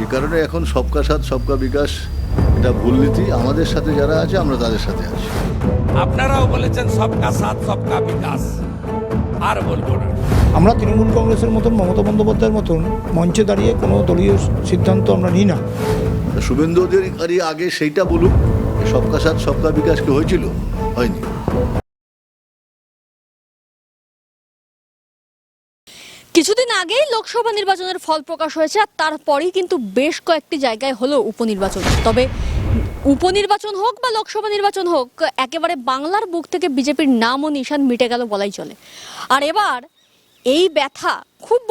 যে কারণে এখন সবকা সাথ সবকা বিকাশ এটা ভুল নীতি। আমাদের সাথে যারা আছে আমরা তাদের সাথে আছি। আপনারাও বলেছেন সবকা সাথ সবকা বিকাশ। আর বলব না। আমরা তৃণমূল কংগ্রেসের মতন মমতা বন্দ্যোপাধ্যায়ের মতন মঞ্চে দাঁড়িয়ে কোনো দলীয় সিদ্ধান্ত আমরা নিই না। শুভেন্দু অধিকারী আগে সেইটা বলুক সবকা সাথ সবকা বিকাশ কি হয়েছিল? হয়নি। কিছুদিন আগেই লোকসভা নির্বাচনের ফল প্রকাশ হয়েছে আর তারপরেই কিন্তু বেশ কয়েকটি জায়গায় হলো উপনির্বাচন। তবে উপনির্বাচন হোক বা লোকসভা নির্বাচন হোক, একেবারে বাংলার বুক থেকে বিজেপির নাম ও নিশান মিটে গেল বলাই চলে। আর এবার এই ব্যথা খুব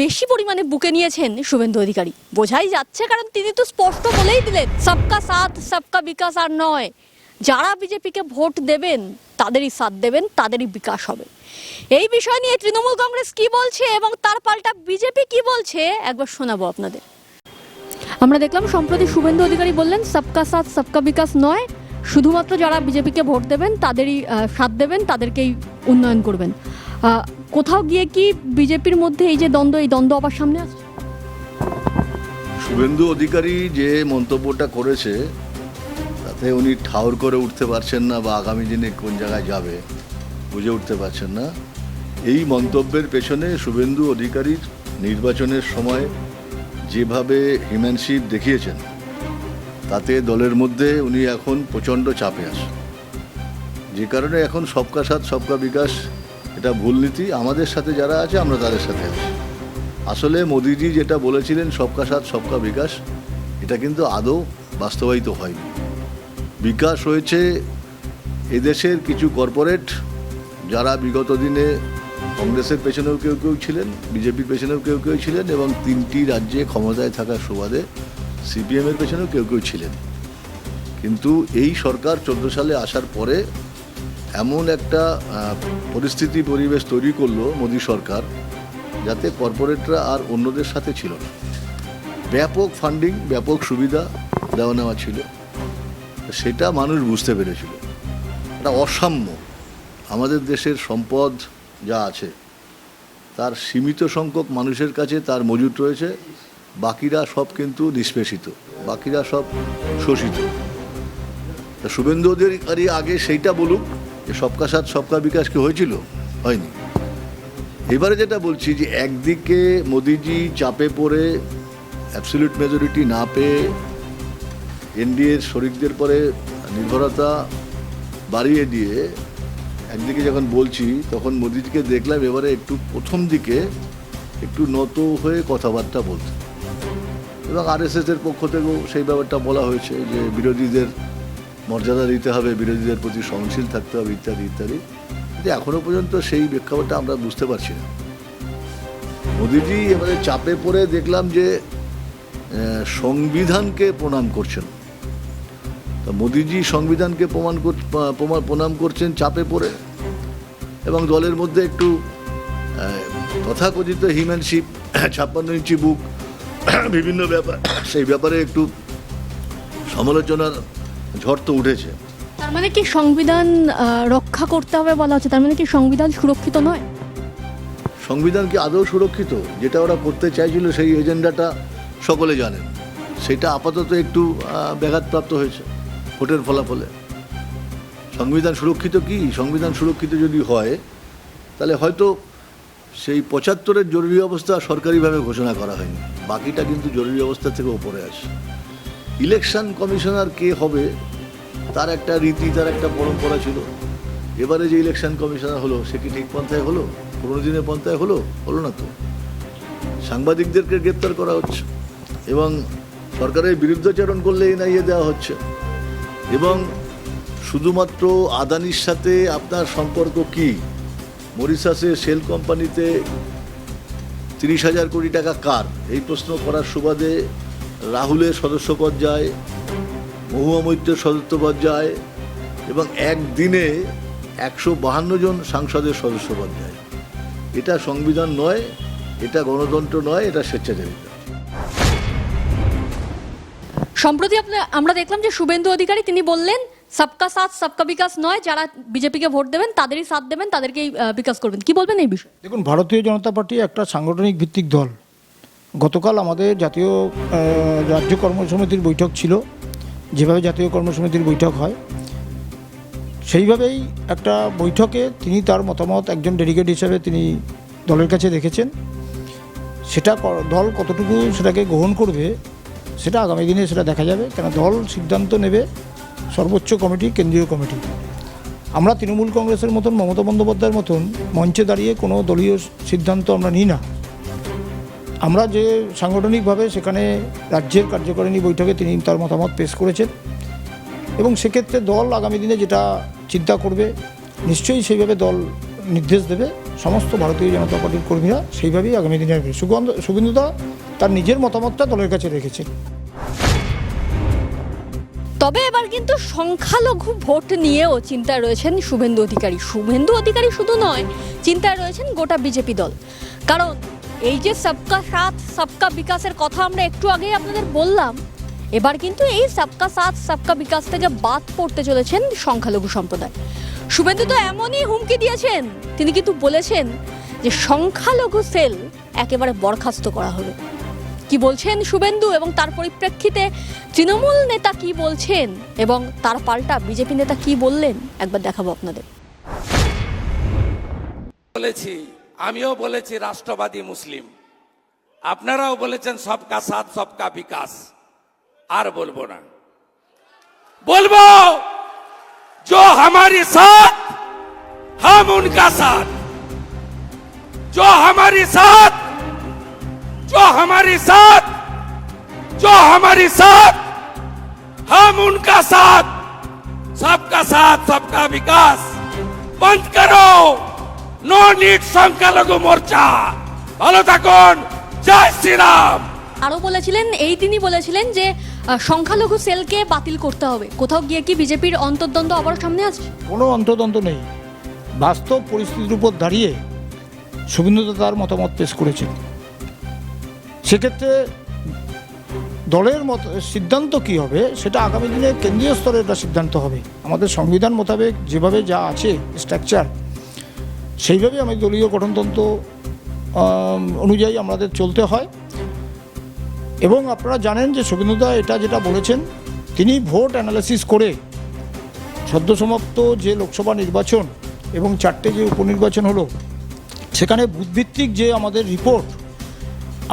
বেশি পরিমাণে বুকে নিয়েছেন শুভেন্দু অধিকারী। বোঝাই যাচ্ছে কারণ তিনি তো স্পষ্ট বলেই দিলেন, সবকা সাথ, সবকা বিকাশ আর নয়। যারা বিজেপিকে ভোট দেবেন, তাদেরই সাথ দেবেন, তাদেরই বিকাশ হবে। এই বিষয় নিয়ে তৃণমূল কংগ্রেস কি বলছে এবং তার পাল্টা বিজেপি কি বলছে, একবার শোনাবো আপনাদের। আমরা দেখলাম, সম্প্রতি শুভেন্দু অধিকারী বললেন, সবকা সাথ, সবকা বিকাশ নয়। শুধুমাত্র যারা বিজেপিকে ভোট দেবেন, তাদেরই সাথ দেবেন, তাদেরকেই উন্নয়ন করবেন। কোথাও গিয়ে কি বিজেপির মধ্যে এই যে দ্বন্দ্ব, এই দ্বন্দ্ব আবার সামনে আসছে? শুভেন্দু অধিকারী যে মন্তব্যটা করেছে তাতে উনি ঠাউর করে উঠতে পারছেন না বা আগামী দিনে কোন জায়গায় যাবে, বুঝে উঠতে পারছেন না। এই মন্তব্যের পেছনে শুভেন্দু অধিকারীর নির্বাচনের সময় যেভাবে হিম্যানশিপ দেখিয়েছেন, তাতে দলের মধ্যে উনি এখন প্রচণ্ড চাপে আছেন। যে কারণে এখন সবকা সাথ, সবকা বিকাশ, এটা ভুল নীতি। আমাদের সাথে যারা আছে, আমরা তাদের সাথে আছি। আসলে মোদিজি যেটা বলেছিলেন, সবকা সাথ, সবকা বিকাশ, এটা কিন্তু আদৌ বাস্তবায়িত হয়নি। বিকাশ হয়েছে এদেশের কিছু কর্পোরেট যারা বিগত দিনে কংগ্রেসের পেছনেও কেউ কেউ ছিলেন, বিজেপির পেছনেও কেউ কেউ ছিলেন এবং তিনটি রাজ্যে ক্ষমতায় থাকার সুবাদে সিপিএমের পেছনেও কেউ কেউ ছিলেন। কিন্তু এই সরকার চোদ্দ সালে আসার পরে এমন একটা পরিস্থিতি পরিবেশ তৈরি করল মোদী সরকার যাতে কর্পোরেটরা আর অন্যদের সাথে ছিল না। ব্যাপক ফান্ডিং ব্যাপক সুবিধা দেওয়া নেওয়া ছিল। সেটা মানুষ বুঝতে পেরেছিল। একটা অসাম্য। আমাদের দেশের সম্পদ যা আছে, তার সীমিত সংখ্যক মানুষের কাছে তার মজুত রয়েছে, বাকিরা সব কিন্তু নিষ্পেষিত, বাকিরা সব শোষিত। তা শুভেন্দু অধিকারী আগে সেইটা বলুক যে সবকা সাথ, সবকা বিকাশ কি হয়েছিল? হয়নি। এবারে যেটা বলছি যে একদিকে মোদিজি চাপে পড়ে অ্যাবসলিউট মেজরিটি না পেয়ে এনডিএর শরিকদের পরে নির্ভরতা বাড়িয়ে দিয়ে একদিকে যখন বলছি, তখন মোদিজিকে দেখলাম এবারে একটু প্রথম দিকে একটু নত হয়ে কথাবার্তা বলতে এবং আরএসএস এর পক্ষ থেকেও সেই ব্যাপারটা বলা হয়েছে যে বিরোধীদের মর্যাদা দিতে হবে, বিরোধীদের প্রতি সহনশীল থাকতে হবে, ইত্যাদি ইত্যাদি। কিন্তু এখনও পর্যন্ত সেই প্রেক্ষাপটটা আমরা বুঝতে পারছি না। মোদিজি এবারে চাপে পড়ে দেখলাম যে সংবিধানকে প্রণাম করছেন। মোদিজি সংবিধানকে প্রমাণ কর- পা- প্রণাম করছেন চাপে পড়ে। এবং দলের মধ্যে একটু তথাকথিত হিম্যানশিপ ছাপ্পান্ন ইঞ্চি বুক বিভিন্ন ব্যাপার সেই ব্যাপারে একটু সমালোচনার ঝড় তো উঠেছে। তার মানে কি সংবিধান রক্ষা করতে হবে বলা হচ্ছে? তার মানে কি সংবিধান সুরক্ষিত নয়? সংবিধান কি আদৌ সুরক্ষিত? যেটা ওরা করতে চাইছিল সেই এজেন্ডাটা সকলে জানেন। সেটা আপাতত একটু ব্যাঘাতপ্রাপ্ত হয়েছে। ভোটের ফলাফলে। সংবিধান সুরক্ষিত কি? সংবিধান সুরক্ষিত যদি হয়, তাহলে হয়তো সেই পঁচাত্তরের জরুরি অবস্থা সরকারিভাবে ঘোষণা করা হয়নি। বাকিটা কিন্তু জরুরি অবস্থা থেকে ওপরে আসে। ইলেকশন কমিশনার কে হবে, তার একটা রীতি, তার একটা পরম্পরা ছিল। এবারে যে ইলেকশন কমিশনার হলো, সে কি ঠিক পন্থায় হলো? পুরোনো দিনের পন্থায় হলো? হলো না তো। সাংবাদিকদেরকে গ্রেপ্তার করা হচ্ছে এবং সরকারের বিরুদ্ধাচরণ করলে এনআইএ দেওয়া হচ্ছে। এবং শুধুমাত্র আদানির সাথে আপনার সম্পর্ক কি? মরিশাসে সেল কোম্পানিতে তিরিশ হাজার কোটি টাকা কার? এই প্রশ্ন করার সুবাদে রাহুলের সদস্যপদ যায়, মহুয়া মৈত্রের সদস্যপদ যায় এবং একদিনে একশো বাহান্ন জন সাংসদের সদস্যপদ যায়। এটা সংবিধান নয়, এটা গণতন্ত্র নয়, এটা স্বেচ্ছাচারিতা। সম্প্রতি আমরা দেখলাম যে শুভেন্দু অধিকারী, তিনি বললেন, সবকা সাথ, সবকা বিকাশ নয়, যারা বিজেপিকে ভোট দেবেন, তাদেরই সাথ দেবেন, তাদেরকেই বিকাশ করবেন। কি বলবেন এই বিষয়ে? দেখুন, ভারতীয় জনতা পার্টি একটা সাংগঠনিক ভিত্তিক দল। গতকাল আমাদের জাতীয় রাজ্য কর্মসমিতির বৈঠক ছিল, যেভাবে জাতীয় কর্মসমিতির বৈঠক হয়। সেইভাবেই একটা বৈঠকে তিনি তার মতামত একজন ডেলিগেট হিসেবে তিনি দলের কাছে রেখেছেন। সেটা দল কতটুকু সেটাকে গ্রহণ করবে সেটা আগামী দিনে সেটা দেখা যাবে। কেন দল সিদ্ধান্ত নেবে সর্বোচ্চ কমিটি, কেন্দ্রীয় কমিটি। আমরা তৃণমূল কংগ্রেসের মতন, মমতা বন্দ্যোপাধ্যায়ের মতন মঞ্চে দাঁড়িয়ে কোনো দলীয় সিদ্ধান্ত আমরা নিই না। আমরা যে সাংগঠনিকভাবে সেখানে রাজ্যের কার্যকারিণী বৈঠকে তিনি তার মতামত পেশ করেছেন এবং সেক্ষেত্রে দল আগামী দিনে যেটা চিন্তা করবে, নিশ্চয়ই সেইভাবে দল নির্দেশ দেবে। সমস্ত ভারতীয় জনতা পার্টির কর্মীরা সেইভাবেই আগামী দিনে আসবে। সুগন্ধ শুভেন্দুদা তার নিজের মতামতটা দলের কাছে রেখেছেন তবে এবার কিন্তু সংখ্যালঘু ভোট নিয়েও চিন্তায় রয়েছেন শুভেন্দু অধিকারী। শুভেন্দু অধিকারী শুধু নয়, চিন্তায় রয়েছেন গোটা বিজেপি দল। কারণ এই যে সবকা সাথ, সবকা বিকাশের কথা আমরা একটু আগেই আপনাদের বললাম, এবার কিন্তু এই সবকা সাথ, সবকা বিকাশ থেকে বাদ পড়তে চলেছেন সংখ্যালঘু সম্প্রদায়। শুভেন্দু তো এমনই হুমকি দিয়েছেন, তিনি কিন্তু বলেছেন যে সংখ্যালঘু সেল একেবারে বরখাস্ত করা হবে কি বলছেন শুভেন্দু এবং তার পরিপ্রেক্ষিতে তৃণমূল নেতা কি বলছেন এবং তার পাল্টা বিজেপি নেতা কি বললেন একবার দেখাবো আপনাদের বলেছি আমিও বলেছি রাষ্ট্রবাদী মুসলিম আপনারাও বলেছেন সবকা সাথ সবকা বিকাশ আর বলবো না বলবো जो हमारी साथ हम उनका साथ जो हमारी साथ जो हमारी साथ जो हमारी साथ हम उनका साथ सबका साथ सबका विकास बंद करो নো নিট সংখ্যালঘু মোর্চা ভালো থাকুন জয় শ্রীরাম আরও বলেছিলেন এই তিনি বলেছিলেন যে আহ, সংখ্যালঘু সেলকে বাতিল করতে হবে কোথাও গিয়ে কি বিজেপির অন্তর্দ্বন্দ্ব আবার সামনে আসছে কোনো অন্তর্দ্বন্দ্ব নেই বাস্তব পরিস্থিতির উপর দাঁড়িয়ে শুভেন্দুদা তার মতামত পেশ করেছেন সেক্ষেত্রে দলের মত, সিদ্ধান্ত কি হবে? সেটা আগামী দিনে কেন্দ্রীয় স্তরে একটা সিদ্ধান্ত হবে। আমাদের সংবিধান মোতাবেক যেভাবে যা আছে স্ট্রাকচার সেইভাবে আমাদের দলীয় গঠনতন্ত্র অনুযায়ী আমাদের চলতে হয়। এবং আপনারা জানেন যে শুভেন্দুদা এটা যেটা বলেছেন, তিনি ভোট অ্যানালাইসিস করে সদ্য সমাপ্ত যে লোকসভা নির্বাচন এবং চারটে যে উপনির্বাচন হলো, সেখানে বুথভিত্তিক যে আমাদের রিপোর্ট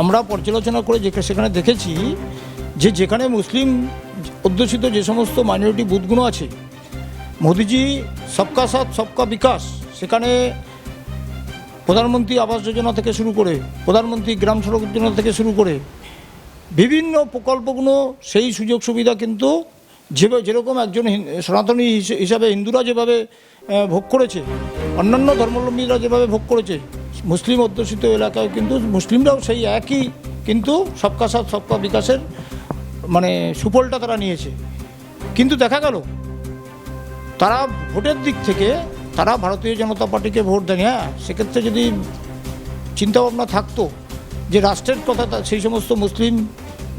আমরা পর্যালোচনা করে সেখানে দেখেছি যে যেখানে মুসলিম অধ্যুষিত যে সমস্ত মাইনরিটি বুথগুলো আছে, মোদিজি সবকা সাথ, সবকা বিকাশ, সেখানে প্রধানমন্ত্রী আবাস যোজনা থেকে শুরু করে, প্রধানমন্ত্রী গ্রাম সড়ক যোজনা থেকে শুরু করে, বিভিন্ন প্রকল্পগুলো সেই সুযোগ সুবিধা কিন্তু যেভাবে যেরকম একজন সনাতনী হিসে- হিসাবে হিন্দুরা যেভাবে ভোগ করেছে, অন্যান্য ধর্মাবলম্বীরা যেভাবে ভোগ করেছে, মুসলিম অধ্যুষিত এলাকায় কিন্তু মুসলিমরাও সেই একই, কিন্তু সবকা সাথ, সবকা বিকাশের মানে সুফলটা তারা নিয়েছে। কিন্তু দেখা গেল, তারা ভোটের দিক থেকে, তারা ভারতীয় জনতা পার্টিকে ভোট দেন হ্যাঁ সেক্ষেত্রে যদি চিন্তাভাবনা থাকতো যে রাষ্ট্রের কথা সেই সমস্ত মুসলিম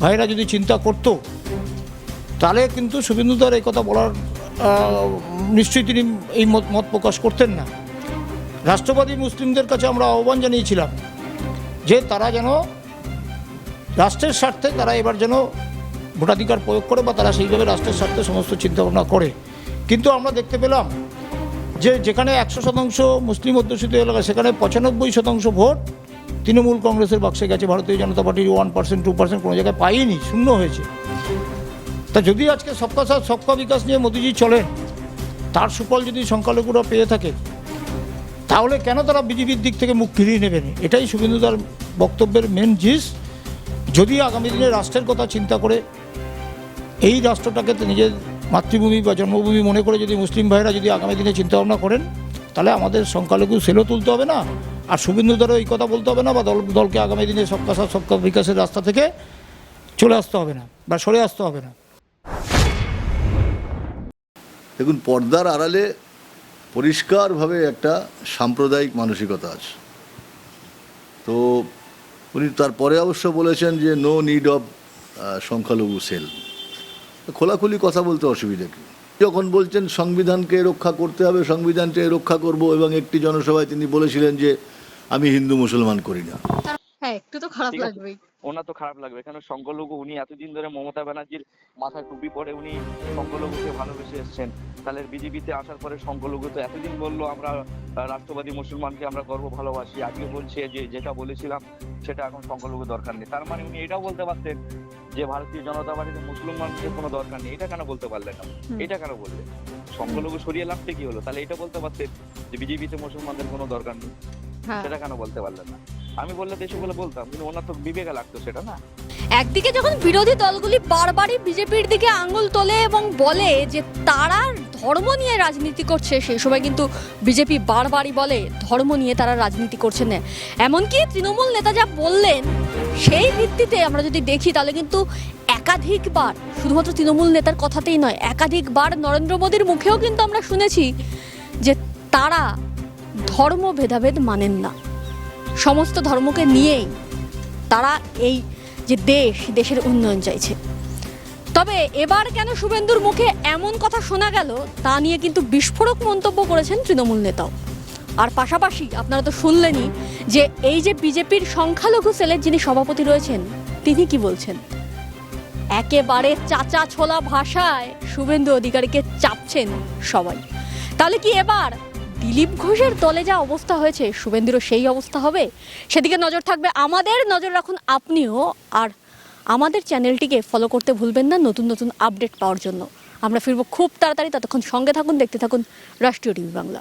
ভাইরা যদি চিন্তা করতো তাহলে কিন্তু শুভেন্দু শুভেন্দুদার এই কথা বলার নিশ্চয়ই তিনি এই মত প্রকাশ করতেন না। রাষ্ট্রবাদী মুসলিমদের কাছে আমরা আহ্বান জানিয়েছিলাম যে তারা যেন রাষ্ট্রের স্বার্থে তারা এবার যেন ভোটাধিকার প্রয়োগ করে বা তারা সেইভাবে রাষ্ট্রের স্বার্থে সমস্ত চিন্তাভাবনা করে। কিন্তু আমরা দেখতে পেলাম যে যেখানে একশো শতাংশ মুসলিম অধ্যুষিত এলাকা, সেখানে পঁচানব্বই শতাংশ ভোট তৃণমূল কংগ্রেসের বাক্সে গেছে। ভারতীয় জনতা পার্টির ওয়ান পার্সেন্ট টু পার্সেন্ট কোনো জায়গায় পাইনি, শূন্য হয়েছে। তা যদি আজকে সবকা সাথ, সবকা বিকাশ নিয়ে মোদিজি চলেন তার সুফল যদি সংখ্যালঘুরা পেয়ে থাকে, তাহলে কেন তারা বিজেপির দিক থেকে মুখ ফিরিয়ে নেবেন? এটাই শুভেন্দুদার বক্তব্যের মেন জিস যদি আগামী দিনে রাষ্ট্রের কথা চিন্তা করে, এই রাষ্ট্রটাকে নিজের মাতৃভূমি বা জন্মভূমি মনে করে যদি মুসলিম ভাইরা যদি আগামী দিনে চিন্তাভাবনা করেন, তাহলে আমাদের সংখ্যালঘু সেলও তুলতে হবে না, আর শুভেন্দুদারও এই কথা বলতে হবে না বা দল, দলকে আগামী দিনে সবকা সাথ, সবকা বিকাশের রাস্তা থেকে চলে আসতে হবে না বা সরে আসতে হবে না। দেখুন, পর্দার আড়ালে পরিষ্কারভাবে একটা সাম্প্রদায়িক মানসিকতা আছে। তো উনি তারপরে অবশ্য বলেছেন যে নো নিড অফ সংখ্যালঘু সেল খোলাখুলি কথা বলতে অসুবিধা কি? যখন বলছেন, সংবিধানকে রক্ষা করতে হবে, সংবিধানকে রক্ষা করব, এবং একটি জনসভায় তিনি বলেছিলেন যে, আমি হিন্দু মুসলমান করি না। একটু তো খারাপ। লাগবেই। ওনার তো খারাপ লাগবে কেন সংখ্যালঘু উনি এতদিন ধরে মমতা ব্যানার্জির মাথায় টুপি পরে উনি সংখ্যালঘুকে ভালোবেসে এসছেন। তাহলে বিজেপিতে আসার পরে সংখ্যালঘু তো এতদিন বলল আমরা রাষ্ট্রবাদী মুসলমানকে আমরা গর্ব ভালোবাসি। আজকে বলছে যে যেটা বলেছিলাম সেটা এখন সংখ্যালঘু দরকার নেই। তার মানে উনি এটাও বলতে পারতেন যে ভারতীয় জনতা পার্টিতে মুসলমানদের কোনো দরকার নেই। এটা কেন বলতে পারলেন না? এটা কেন বললেন? সংখ্যালঘু সরিয়ে লাভটা কি হলো? তাহলে এটা বলতে পারতেন যে বিজেপিতে মুসলমানদের কোনো দরকার নেই। হ্যাঁ। সেটা কেন বলতে পারলেন না? আমি বললে দেশে বলে বলতাম, কিন্তু ওনার তো বিবেকে লাগতো সেটা, না? একদিকে যখন বিরোধী দলগুলি বারবারই বিজেপির দিকে আঙুল তোলে এবং বলে যে তারা ধর্ম নিয়ে রাজনীতি করছে, সেই সময় কিন্তু বিজেপি বারবারই বলে ধর্ম নিয়ে তারা রাজনীতি করছে না। এমনকি তৃণমূল নেতা যা বললেন, সেই ভিত্তিতে আমরা যদি দেখি, তাহলে কিন্তু একাধিকবার, শুধুমাত্র তৃণমূল নেতার কথাতেই নয়, একাধিকবার নরেন্দ্র মোদীর মুখেও কিন্তু আমরা শুনেছি যে তারা ধর্ম ভেদাভেদ মানেন না। সমস্ত ধর্মকে নিয়েই তারা এই যে দেশ, দেশের উন্নয়ন চাইছে। তবে এবার কেন শুভেন্দুর মুখে এমন কথা শোনা গেল, তা নিয়ে কিন্তু বিস্ফোরক মন্তব্য করেছেন তৃণমূল নেতাও। আর পাশাপাশি আপনারা তো শুনলেনই যে এই যে বিজেপির সংখ্যালঘু সেলের যিনি সভাপতি রয়েছেন, তিনি কি বলছেন? একেবারে চাচা ছোলা ভাষায় শুভেন্দু অধিকারীকে চাপছেন সবাই। তাহলে কি এবার দিলীপ ঘোষের দলে যা অবস্থা হয়েছে, শুভেন্দুরও সেই অবস্থা হবে? সেদিকে নজর থাকবে আমাদের। নজর রাখুন আপনিও। আর আমাদের চ্যানেলটিকে ফলো করতে ভুলবেন না। নতুন নতুন আপডেট পাওয়ার জন্য। আমরা ফিরবো খুব তাড়াতাড়ি। ততক্ষণ সঙ্গে থাকুন, দেখতে থাকুন রাষ্ট্রীয় টিভি বাংলা।